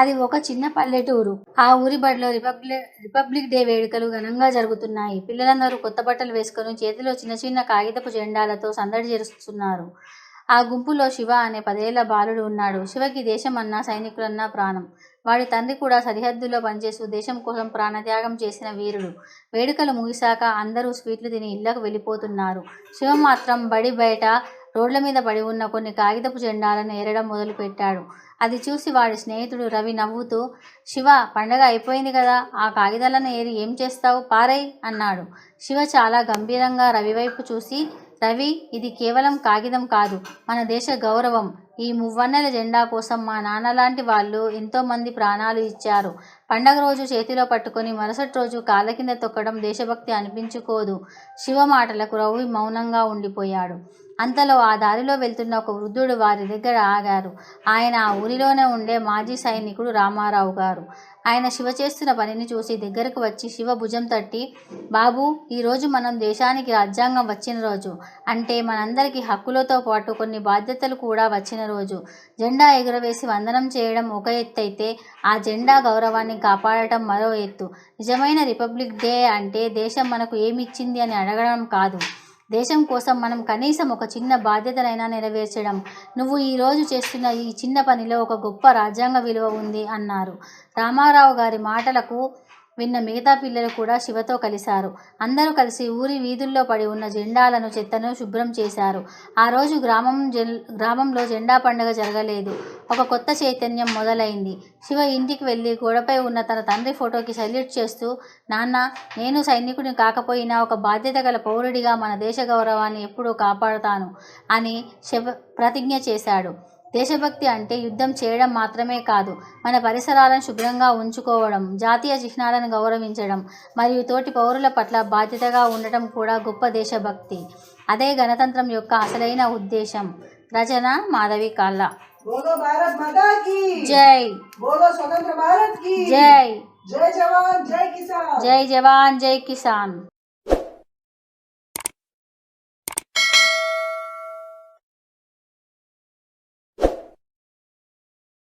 అది ఒక చిన్న పల్లెటూరు. ఆ ఊరి బడిలో రిపబ్లిక్ రిపబ్లిక్ డే వేడుకలు ఘనంగా జరుగుతున్నాయి. పిల్లలందరూ కొత్త బట్టలు వేసుకొని చేతిలో చిన్న చిన్న కాగితపు జెండాలతో సందడి చేస్తున్నారు ఆ గుంపులో శివ అనే పదేళ్ళ బాలుడు ఉన్నాడు. శివకి దేశం అన్నా సైనికులన్నా ప్రాణం. వాడి తండ్రి కూడా సరిహద్దుల్లో పనిచేస్తూ దేశం కోసం ప్రాణత్యాగం చేసిన వీరుడు. వేడుకలు ముగిశాక అందరూ స్వీట్లు తిని ఇళ్ళకు వెళ్ళిపోతున్నారు. శివ మాత్రం బడి బయట రోడ్ల మీద పడి ఉన్న కొన్ని కాగితపు జెండాలను ఏరడం మొదలుపెట్టాడు. అది చూసి వాడి స్నేహితుడు రవి నవ్వుతూ శివ పండగ అయిపోయింది కదా ఆ కాగితాలను ఏరి ఏం చేస్తావు? పారై అన్నాడు. శివ చాలా గంభీరంగా రవి వైపు చూసి రవి ఇది కేవలం కాగితం కాదు మన దేశ గౌరవం. ఈ మువ్వన్నెల జెండా కోసం మా నాన్న లాంటి వాళ్ళు ఎంతోమంది ప్రాణాలు ఇచ్చారు. పండగ రోజు చేతిలో పట్టుకొని మరుసటి రోజు కాళ్ళ కింద తొక్కడం దేశభక్తి అనిపించుకోదు. శివ మాటలకు రవి మౌనంగా ఉండిపోయాడు. అంతలో ఆ దారిలో వెళ్తున్న ఒక వృద్ధుడు వారి దగ్గర ఆగారు. ఆయన ఆ ఊరిలోనే ఉండే మాజీ సైనికుడు రామారావు గారు. ఆయన శివ చేస్తున్న పనిని చూసి దగ్గరకు వచ్చి శివ భుజం తట్టి బాబు ఈరోజు మనం దేశానికి రాజ్యాంగం వచ్చిన రోజు. అంటే మనందరికీ హక్కులతో పాటు కొన్ని బాధ్యతలు కూడా వచ్చిన రోజు. జెండా ఎగురవేసి వందనం చేయడం ఒక ఎత్తు అయితే ఆ జెండా గౌరవాన్ని కాపాడటం మరో ఎత్తు. నిజమైన రిపబ్లిక్ డే అంటే దేశం మనకు ఏమిచ్చింది అని అడగడం కాదు. దేశం కోసం మనం కనీసం ఒక చిన్న బాధ్యతనైనా నెరవేర్చడం. నువ్వు ఈరోజు చేస్తున్న ఈ చిన్న పనిలో ఒక గొప్ప రాజ్యాంగ విలువ ఉంది అన్నారు. రామారావు గారి మాటలకు విన్న మిగతా పిల్లలు కూడా శివతో కలిశారు. అందరూ కలిసి ఊరి వీధుల్లో పడి ఉన్న జెండాలను చెత్తను శుభ్రం చేశారు. ఆ రోజు గ్రామం జెల్ గ్రామంలో జెండా పండుగ జరగలేదు. ఒక కొత్త చైతన్యం మొదలైంది. శివ ఇంటికి వెళ్ళి గోడపై ఉన్న తన తండ్రి ఫోటోకి సెల్యూట్ చేస్తూ నాన్న నేను సైనికుడిని కాకపోయినా ఒక బాధ్యత గల పౌరుడిగా మన దేశ గౌరవాన్ని ఎప్పుడూ కాపాడుతాను అని శివ ప్రతిజ్ఞ చేశాడు. దేశభక్తి అంటే యుద్ధం చేయడం మాత్రమే కాదు మన పరిసరాలను శుభ్రంగా ఉంచుకోవడం జాతీయ చిహ్నాలను గౌరవించడం మరియు తోటి పౌరుల పట్ల బాధ్యతగా ఉండటం కూడా గొప్ప దేశభక్తి. అదే గణతంత్రం యొక్క అసలైన ఉద్దేశం. రచన మాధవి కాళ్ళ. జై! జై! జై జవాన్ జై కిసాన్!